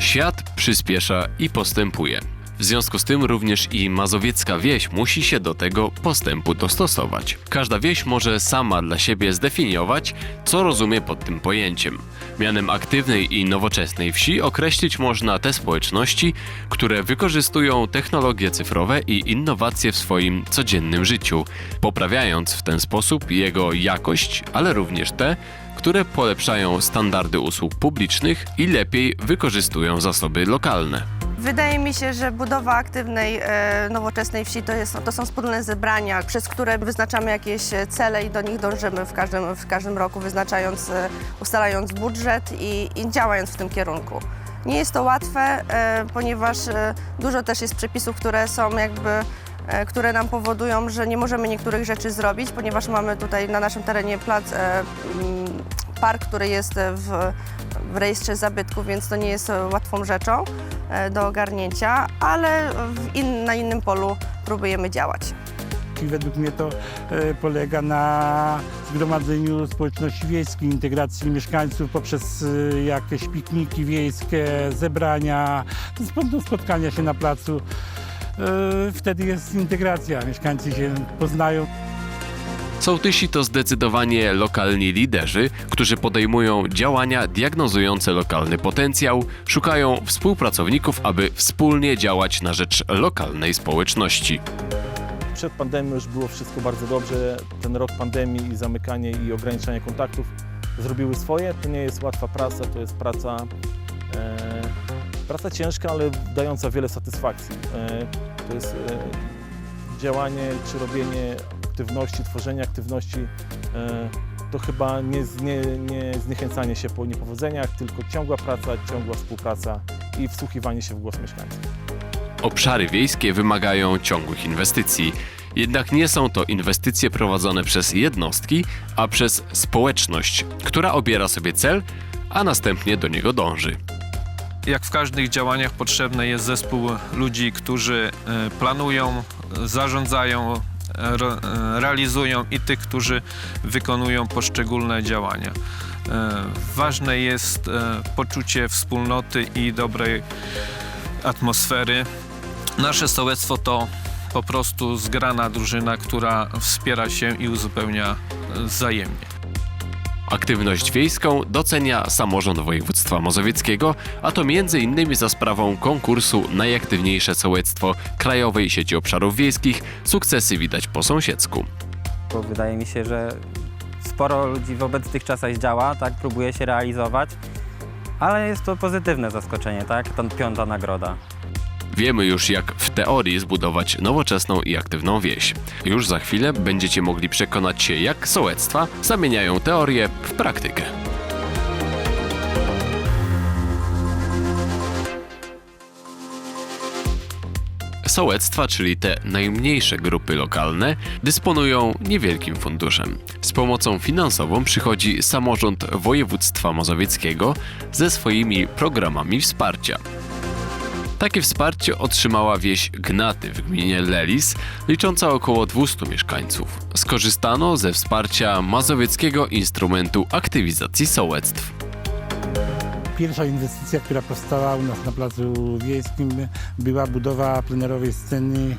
Świat przyspiesza i postępuje. W związku z tym również i mazowiecka wieś musi się do tego postępu dostosować. Każda wieś może sama dla siebie zdefiniować, co rozumie pod tym pojęciem. Mianem aktywnej i nowoczesnej wsi określić można te społeczności, które wykorzystują technologie cyfrowe i innowacje w swoim codziennym życiu, poprawiając w ten sposób jego jakość, ale również te, które polepszają standardy usług publicznych i lepiej wykorzystują zasoby lokalne. Wydaje mi się, że budowa aktywnej, e, nowoczesnej wsi to, jest, to są wspólne zebrania, przez które wyznaczamy jakieś e, cele i do nich dążymy w każdym, w każdym roku, wyznaczając, e, ustalając budżet i, i działając w tym kierunku. Nie jest to łatwe, ponieważ dużo też jest przepisów, które są jakby które nam powodują, że nie możemy niektórych rzeczy zrobić, ponieważ mamy tutaj na naszym terenie plac, e, mm, park, który jest e, w, w rejestrze zabytków, więc to nie jest e, łatwą rzeczą e, do ogarnięcia, ale in, na innym polu próbujemy działać. I według mnie to e, polega na zgromadzeniu społeczności wiejskiej, integracji mieszkańców poprzez e, jakieś pikniki wiejskie, zebrania, spo- spotkania się na placu. E, Wtedy jest integracja, mieszkańcy się poznają. Sołtysi to zdecydowanie lokalni liderzy, którzy podejmują działania diagnozujące lokalny potencjał, szukają współpracowników, aby wspólnie działać na rzecz lokalnej społeczności. Przed pandemią już było wszystko bardzo dobrze. Ten rok pandemii i zamykanie i ograniczanie kontaktów zrobiły swoje. To nie jest łatwa praca, to jest praca, e, praca ciężka, ale dająca wiele satysfakcji. E, to jest e, działanie czy robienie aktywności, tworzenie aktywności. E, to chyba nie, nie, nie zniechęcanie się po niepowodzeniach, tylko ciągła praca, ciągła współpraca i wsłuchiwanie się w głos mieszkańców. Obszary wiejskie wymagają ciągłych inwestycji. Jednak nie są to inwestycje prowadzone przez jednostki, a przez społeczność, która obiera sobie cel, a następnie do niego dąży. Jak w każdych działaniach potrzebny jest zespół ludzi, którzy e, planują, zarządzają, e, realizują i tych, którzy wykonują poszczególne działania. E, Ważne jest poczucie wspólnoty i dobrej atmosfery. Nasze sołectwo to po prostu zgrana drużyna, która wspiera się i uzupełnia wzajemnie. Aktywność wiejską docenia samorząd województwa mazowieckiego, a to m.in. za sprawą konkursu Najaktywniejsze sołectwo Krajowej Sieci Obszarów Wiejskich sukcesy widać po sąsiedzku. bo wydaje mi się, że sporo ludzi w obecnych czasach działa, tak, próbuje się realizować, ale jest to pozytywne zaskoczenie, tak, ta piąta nagroda. Wiemy już, jak w teorii zbudować nowoczesną i aktywną wieś. Już za chwilę będziecie mogli przekonać się, jak sołectwa zamieniają teorię w praktykę. Sołectwa, czyli te najmniejsze grupy lokalne, dysponują niewielkim funduszem. Z pomocą finansową przychodzi samorząd województwa mazowieckiego ze swoimi programami wsparcia. Takie wsparcie otrzymała wieś Gnaty w gminie Lelis, licząca około 200 mieszkańców. Skorzystano ze wsparcia mazowieckiego instrumentu aktywizacji sołectw. Pierwsza inwestycja, która powstała u nas na placu wiejskim była budowa plenerowej sceny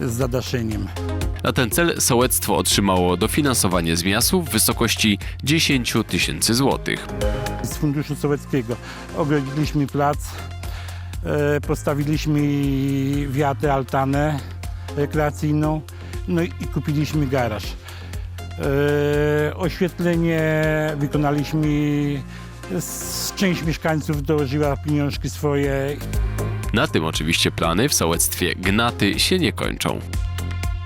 z zadaszeniem. Na ten cel sołectwo otrzymało dofinansowanie z miastu w wysokości 10 tysięcy złotych. Z funduszu sołeckiego ogrodziliśmy plac, postawiliśmy wiatę, altanę rekreacyjną, no i kupiliśmy garaż. E, Oświetlenie wykonaliśmy, część mieszkańców dołożyła pieniążki swoje. Na tym oczywiście plany w sołectwie Gnaty się nie kończą.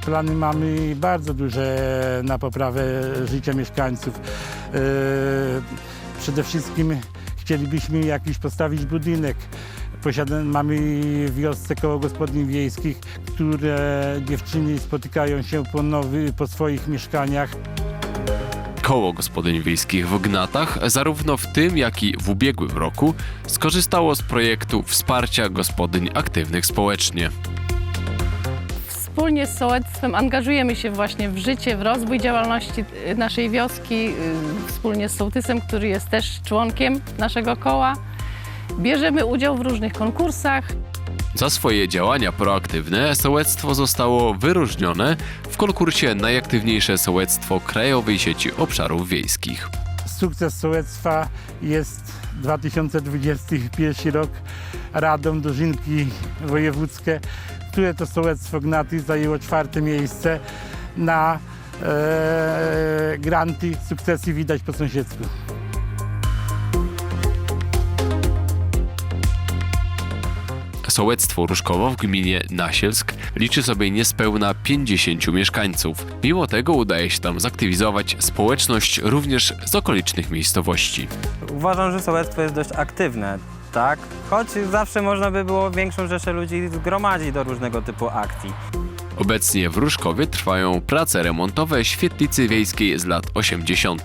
Plany mamy bardzo duże na poprawę życia mieszkańców. E, Przede wszystkim chcielibyśmy jakiś postawić budynek. Mamy w wiosce koło gospodyń wiejskich, które dziewczyny spotykają się po, nowy, po swoich mieszkaniach. Koło Gospodyń Wiejskich w Gnatach, zarówno w tym, jak i w ubiegłym roku, skorzystało z projektu wsparcia gospodyń aktywnych społecznie. Wspólnie z sołectwem angażujemy się właśnie w życie, w rozwój działalności y, naszej wioski, y, wspólnie z sołtysem, który jest też członkiem naszego koła. Bierzemy udział w różnych konkursach. Za swoje działania proaktywne sołectwo zostało wyróżnione w konkursie Najaktywniejsze sołectwo Krajowej Sieci Obszarów Wiejskich. Sukces sołectwa jest 2021 rok Radom Dożynki Wojewódzkie, które to sołectwo Gnaty zajęło czwarte miejsce na e, granty sukcesji widać po sąsiedzku. Sołectwo Różkowo w gminie Nasielsk liczy sobie niespełna 50 mieszkańców. Mimo tego udaje się tam zaktywizować społeczność również z okolicznych miejscowości. Uważam, że sołectwo jest dość aktywne, tak? Choć zawsze można by było większą rzeszę ludzi zgromadzić do różnego typu akcji. Obecnie w Różkowie trwają prace remontowe świetlicy wiejskiej z lat 80.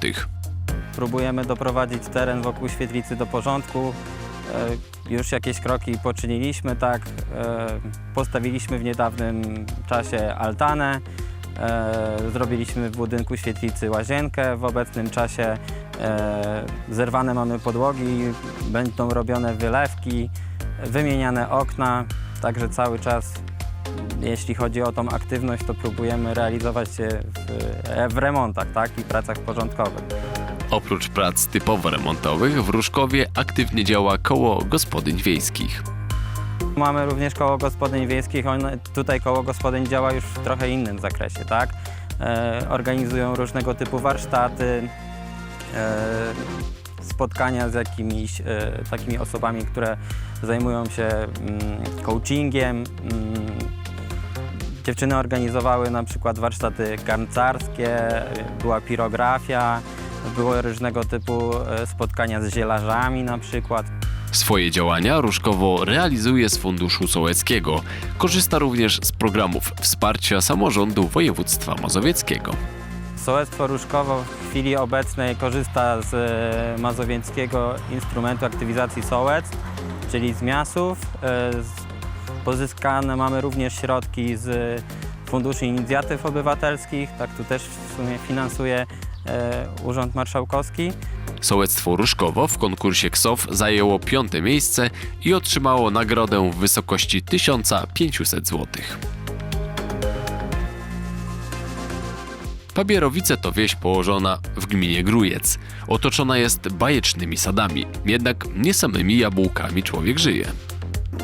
Próbujemy doprowadzić teren wokół świetlicy do porządku. E, Już jakieś kroki poczyniliśmy, tak. E, Postawiliśmy w niedawnym czasie altanę. E, Zrobiliśmy w budynku świetlicy łazienkę. W obecnym czasie zerwane mamy podłogi, będą robione wylewki, wymieniane okna. Także cały czas, jeśli chodzi o tą aktywność, to próbujemy realizować się w, w remontach tak, i pracach porządkowych. Oprócz prac typowo remontowych w Różkowie aktywnie działa koło gospodyń wiejskich. Mamy również koło gospodyń wiejskich. One, tutaj koło gospodyń działa już w trochę innym zakresie, tak? E, organizują różnego typu warsztaty, e, spotkania z jakimiś e, takimi osobami, które zajmują się mm, coachingiem. Mm, dziewczyny organizowały na przykład warsztaty garncarskie, była pirografia, były różnego typu e, spotkania z zielarzami na przykład. Swoje działania Różkowo realizuje z Funduszu Sołeckiego. Korzysta również z programów wsparcia samorządu województwa mazowieckiego. Sołectwo Różkowo w chwili obecnej korzysta z e, mazowieckiego instrumentu aktywizacji sołectw, czyli z miasów. E, Pozyskane mamy również środki z Funduszu Inicjatyw Obywatelskich, tak tu też w sumie finansuje Urząd Marszałkowski. Sołectwo Różkowo w konkursie KSOW zajęło piąte miejsce i otrzymało nagrodę w wysokości 1500 zł. Pabierowice to wieś położona w gminie Grujec. Otoczona jest bajecznymi sadami, jednak nie samymi jabłkami człowiek żyje.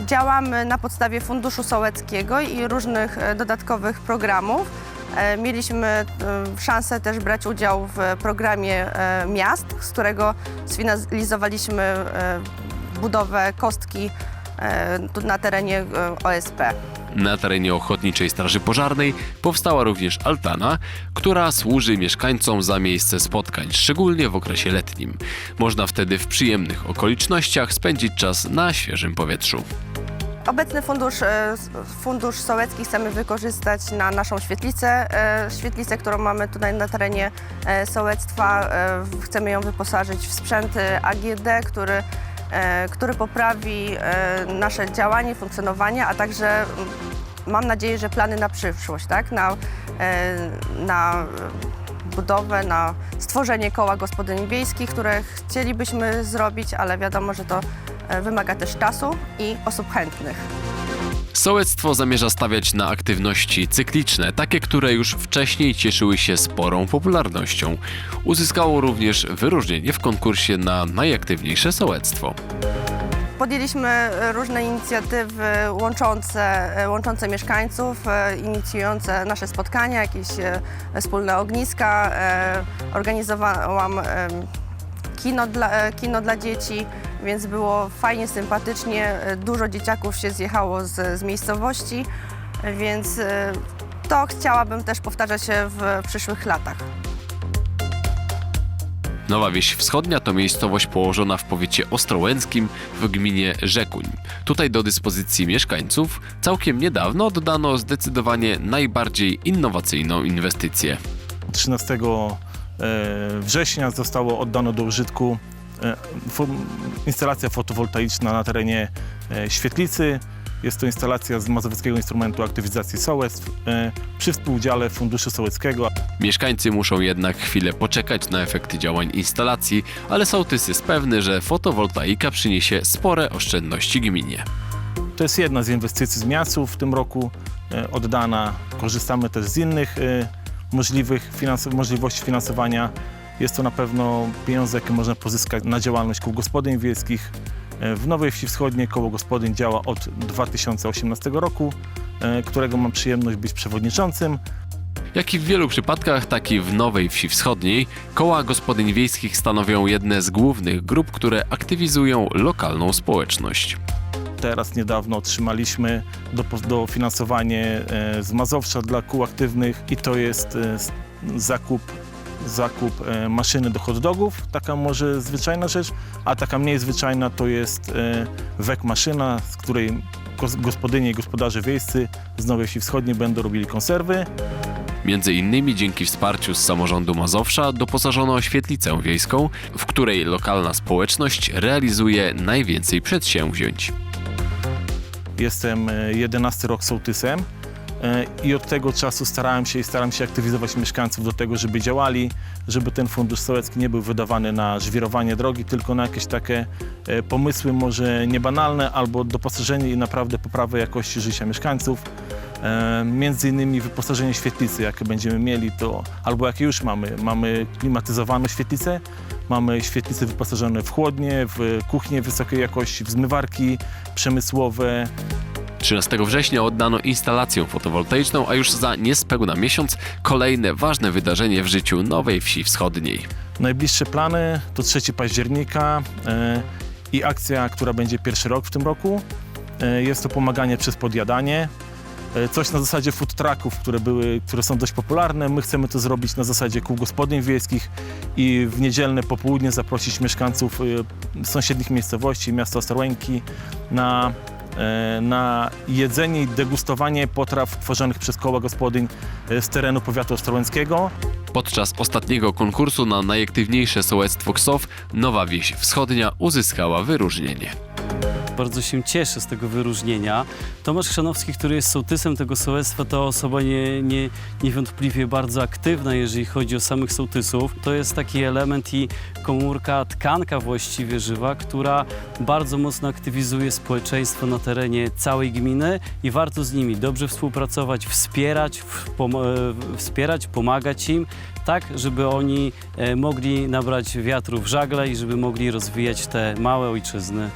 Działamy na podstawie Funduszu Sołeckiego i różnych e, dodatkowych programów. E, Mieliśmy e, szansę też brać udział w programie e, miast, z którego sfinalizowaliśmy budowę kostki na terenie OSP. Na terenie Ochotniczej Straży Pożarnej powstała również altana, która służy mieszkańcom za miejsce spotkań, szczególnie w okresie letnim. Można wtedy w przyjemnych okolicznościach spędzić czas na świeżym powietrzu. Obecny fundusz, e, fundusz sołecki chcemy wykorzystać na naszą świetlicę. e, Świetlicę, którą mamy tutaj na terenie e, sołectwa. Chcemy ją wyposażyć w sprzęt AGD, który, który poprawi nasze działanie, funkcjonowanie, a także mm, mam nadzieję, że plany na przyszłość, tak? na, na budowę, na stworzenie koła gospodyń wiejskich, które chcielibyśmy zrobić, ale wiadomo, że to wymaga też czasu i osób chętnych. Sołectwo zamierza stawiać na aktywności cykliczne, takie, które już wcześniej cieszyły się sporą popularnością. Uzyskało również wyróżnienie w konkursie na najaktywniejsze sołectwo. Podjęliśmy e, różne inicjatywy łączące, e, łączące mieszkańców, e, inicjujące nasze spotkania, jakieś e, wspólne ogniska. e, Organizowałam e, kino dla, e, kino dla dzieci, więc było fajnie, sympatycznie. Dużo dzieciaków się zjechało z, z miejscowości, więc e, to chciałabym też powtarzać się w przyszłych latach. Nowa Wieś Wschodnia to miejscowość położona w powiecie ostrołęckim w gminie Rzekuń. Tutaj do dyspozycji mieszkańców całkiem niedawno oddano zdecydowanie najbardziej innowacyjną inwestycję. 13 e, września zostało oddano do użytku instalacja fotowoltaiczna na terenie e, świetlicy. Jest to instalacja z Mazowieckiego Instrumentu Aktywizacji Sołectw e, przy współudziale Funduszu Sołeckiego. Mieszkańcy muszą jednak chwilę poczekać na efekty działań instalacji, ale sołtys jest pewny, że fotowoltaika przyniesie spore oszczędności gminie. To jest jedna z inwestycji z miastu w tym roku e, oddana. Korzystamy też z innych e, możliwych możliwości finansowania. Jest to na pewno pieniądze, jakie można pozyskać na działalność kół gospodyń wiejskich. E, W Nowej Wsi Wschodniej koło gospodyń działa od 2018 roku, e, którego mam przyjemność być przewodniczącym. Jak i w wielu przypadkach, tak i w Nowej Wsi Wschodniej, koła gospodyń wiejskich stanowią jedne z głównych grup, które aktywizują lokalną społeczność. Teraz niedawno otrzymaliśmy dofinansowanie e, z Mazowsza dla kół aktywnych i to jest zakup, zakup e, maszyny do hot dogów, taka może zwyczajna rzecz, a taka mniej zwyczajna to jest e, wek maszyna, z której gos- gospodynie i gospodarze wiejscy z Nowej Wsi Wschodniej będą robili konserwy. Między innymi dzięki wsparciu z samorządu Mazowsza doposażono świetlicę wiejską, w której lokalna społeczność realizuje najwięcej przedsięwzięć. Jestem e, 11 rok sołtysem e, i od tego czasu starałem się i staram się aktywizować mieszkańców do tego, żeby działali, żeby ten fundusz sołecki nie był wydawany na żwirowanie drogi, tylko na jakieś takie e, pomysły może niebanalne albo doposażenie i naprawdę poprawę jakości życia mieszkańców. E, Między innymi wyposażenie świetlicy, jakie będziemy mieli, to albo jakie już mamy. Mamy klimatyzowaną świetlicę, mamy świetlice wyposażone w chłodnie, w kuchnie wysokiej jakości, w zmywarki przemysłowe, 13 września oddano instalację fotowoltaiczną, a już za niespełna miesiąc kolejne ważne wydarzenie w życiu Nowej Wsi Wschodniej. Najbliższe plany to 3 października e, i akcja, która będzie pierwszy rok w tym roku. E, jest to pomaganie przez podjadanie. E, coś na zasadzie food trucków, które, były, które są dość popularne. My chcemy to zrobić na zasadzie kół gospodyń wiejskich i w niedzielne popołudnie zaprosić mieszkańców sąsiednich miejscowości, miasta Ostrołęki na, na jedzenie i degustowanie potraw tworzonych przez koła gospodyń e, z terenu powiatu ostrołęckiego. Podczas ostatniego konkursu na najaktywniejsze sołectwo KSOW Nowa Wieś Wschodnia uzyskała wyróżnienie. Bardzo się cieszę z tego wyróżnienia. Tomasz Chrzanowski, który jest sołtysem tego sołectwa, to osoba nie, nie, niewątpliwie bardzo aktywna, jeżeli chodzi o samych sołtysów. To jest taki element i komórka, tkanka właściwie żywa, która bardzo mocno aktywizuje społeczeństwo na terenie całej gminy i warto z nimi dobrze współpracować, wspierać, pom- e, wspierać pomagać im, tak, żeby oni e, mogli nabrać wiatru w żagle i żeby mogli rozwijać te małe ojczyzny.